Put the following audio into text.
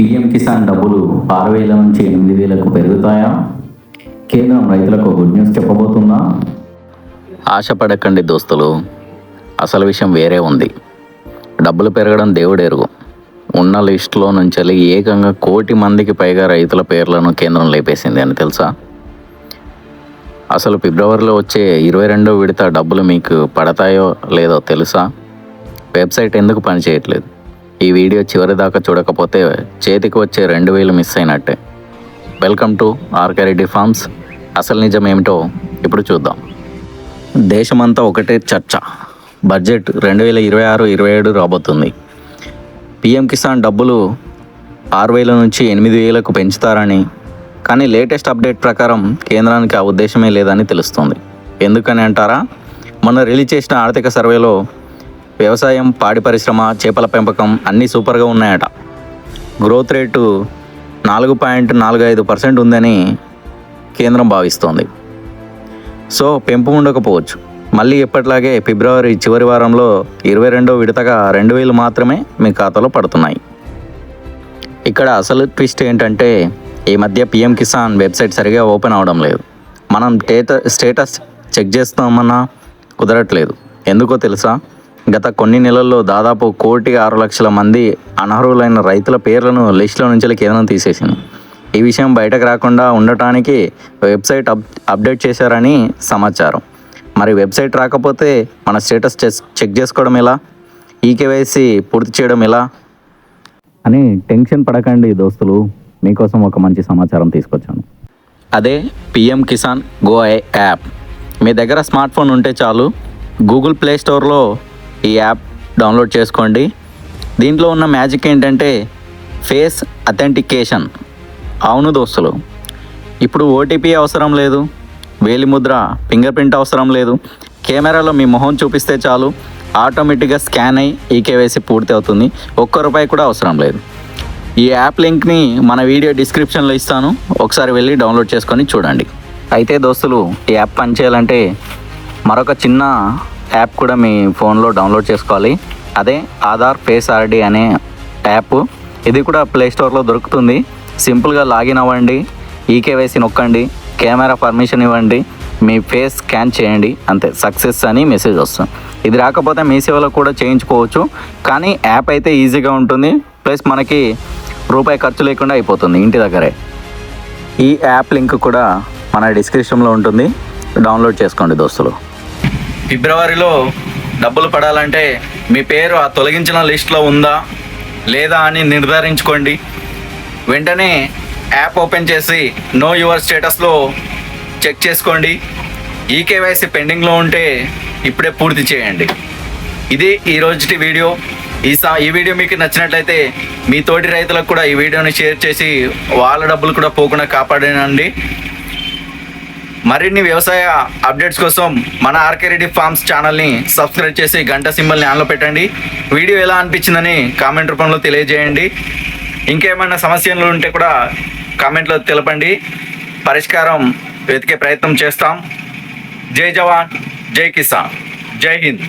PM Kisan డబ్బులు ఆరు వేల నుంచి ఎనిమిది వేలకు పెరుగుతాయా? కేంద్రం రైతులకు గుడ్ న్యూస్ చెప్పబోతుందా? ఆశపడకండి దోస్తులు. అసలు విషయం వేరే ఉంది. డబ్బులు పెరగడం దేవుడెరుగు. ఉన్న లిస్టులో నుంచి ఏకంగా కోటి మందికి పైగా రైతుల పేర్లను కేంద్రం లేపేసింది అని తెలుసా? అసలు ఫిబ్రవరిలో వచ్చే ఇరవై రెండో విడత డబ్బులు మీకు పడతాయో లేదో తెలుసా? వెబ్సైట్ ఎందుకు పనిచేయట్లేదు? ఈ వీడియో చివరి దాకా చూడకపోతే చేతికి వచ్చే రెండు వేలు మిస్ అయినట్టే. Welcome to RK Reddy farms అసలు నిజం ఏమిటో ఇప్పుడు చూద్దాం. దేశమంతా ఒకటే చర్చ. బడ్జెట్ రెండు వేల ఇరవై ఆరు ఇరవై ఏడు రాబోతుంది. పిఎం కిసాన్ డబ్బులు ఆరు వేల నుంచి ఎనిమిది వేలకు పెంచుతారని కానీ లేటెస్ట్ అప్డేట్ ప్రకారం కేంద్రానికి ఆ ఉద్దేశమే లేదని తెలుస్తుంది. ఎందుకని అంటారా? మొన్న రిలీజ్ చేసిన ఆర్థిక సర్వేలో వ్యవసాయం పాడి పరిశ్రమ చేపల పెంపకం అన్నీ సూపర్గా ఉన్నాయట. గ్రోత్ రేటు నాలుగు పాయింట్ నాలుగు ఐదు పర్సెంట్ ఉందని కేంద్రం భావిస్తోంది. సో పెంపు ఉండకపోవచ్చు. మళ్ళీ ఇప్పట్లాగే ఫిబ్రవరి చివరి వారంలో ఇరవై రెండో విడతగా రెండు వేలు మాత్రమే మీ ఖాతాలో పడుతున్నాయి. ఇక్కడ అసలు ట్విస్ట్ ఏంటంటే ఈ మధ్య పిఎం కిసాన్ వెబ్సైట్ సరిగా ఓపెన్ అవడం లేదు. మనం స్టేట స్టేటస్ చెక్ చేస్తామన్నా కుదరట్లేదు. ఎందుకో తెలుసా? గత కొన్ని నెలల్లో దాదాపు కోటి ఆరు లక్షల మంది అనర్హులైన రైతుల పేర్లను లిస్టులో నుంచి కేంద్రం తీసేసింది. ఈ విషయం బయటకు రాకుండా ఉండటానికి వెబ్సైట్ అప్ అప్డేట్ చేశారని సమాచారం. మరి వెబ్సైట్ రాకపోతే మన స్టేటస్ చెక్ చేసుకోవడం ఎలా? ఈకేవైసీ పూర్తి చేయడం ఎలా? అని టెన్షన్ పడకండి దోస్తులు. మీకోసం ఒక మంచి సమాచారం తీసుకొచ్చాను. అదే పిఎం కిసాన్ గో యాప్. మీ దగ్గర స్మార్ట్ ఫోన్ ఉంటే చాలు. గూగుల్ ప్లే స్టోర్లో ఈ యాప్ డౌన్లోడ్ చేసుకోండి. దీంట్లో ఉన్న మ్యాజిక్ ఏంటంటే ఫేస్ అథెంటికేషన్. అవును దోస్తులు ఇప్పుడు ఓటీపీ అవసరం లేదు వేలి ముద్ర ఫింగర్ ప్రింట్ అవసరం లేదు కెమెరాలో మీ మొహం చూపిస్తే చాలు ఆటోమేటిక్గా స్కాన్ అయ్యి ఈ కేవైసీ పూర్తి అవుతుంది ఒక్క రూపాయి కూడా అవసరం లేదు. ఈ యాప్ లింక్ని మన వీడియో డిస్క్రిప్షన్లో ఇస్తాను ఒకసారి వెళ్ళి డౌన్లోడ్ చేసుకొని చూడండి. అయితే దోస్తులు ఈ యాప్ పనిచేయాలంటే మరొక చిన్న యాప్ కూడా మీ ఫోన్లో డౌన్లోడ్ చేసుకోవాలి. అదే ఆధార్ ఫేస్ ఆర్డి అనే యాప్. ఇది కూడా ప్లే స్టోర్లో దొరుకుతుంది. సింపుల్గా లాగిన్ అవ్వండి ఈకేవైసీ నొక్కండి కెమెరా పర్మిషన్ ఇవ్వండి మీ ఫేస్ స్కాన్ చేయండి అంతే. సక్సెస్ అని మెసేజ్ వస్తుంది. ఇది రాకపోతే మీ సేవలో కూడా చేయించుకోవచ్చు. కానీ యాప్ అయితే ఈజీగా ఉంటుంది. ప్లస్ మనకి రూపాయి ఖర్చు లేకుండా అయిపోతుంది ఇంటి దగ్గరే. ఈ యాప్ లింక్ కూడా మన డిస్క్రిప్షన్లో ఉంటుంది. డౌన్లోడ్ చేసుకోండి దోస్తులు. ఫిబ్రవరిలో డబ్బులు పడాలంటే మీ పేరు ఆ తొలగించిన లిస్ట్లో ఉందా లేదా అని నిర్ధారించుకోండి. వెంటనే యాప్ ఓపెన్ చేసి నో యువర్ స్టేటస్లో చెక్ చేసుకోండి. ఈకేవైసీ పెండింగ్లో ఉంటే ఇప్పుడే పూర్తి చేయండి. ఇది ఈ రోజుటి వీడియో. ఈ సా ఈ వీడియో మీకు నచ్చినట్లయితే మీ తోటి రైతులకు కూడా ఈ వీడియోని షేర్ చేసి వాళ్ళ డబ్బులు కూడా పోకుండా కాపాడనండి మరిన్ని వ్యవసాయ అప్డేట్స్ కోసం మన ఆర్కే రెడ్డి ఫార్మ్స్ ఛానల్ని సబ్స్క్రైబ్ చేసి గంట సింబల్ని ఆన్లో పెట్టండి. వీడియో ఎలా అనిపించిందని కామెంట్ రూపంలో తెలియజేయండి. ఇంకేమైనా సమస్యలు ఉంటే కూడా కామెంట్లో తెలపండి. పరిష్కారం వెతికే ప్రయత్నం చేస్తాం. జై జవాన్ జై కిసాన్ జై హింద్.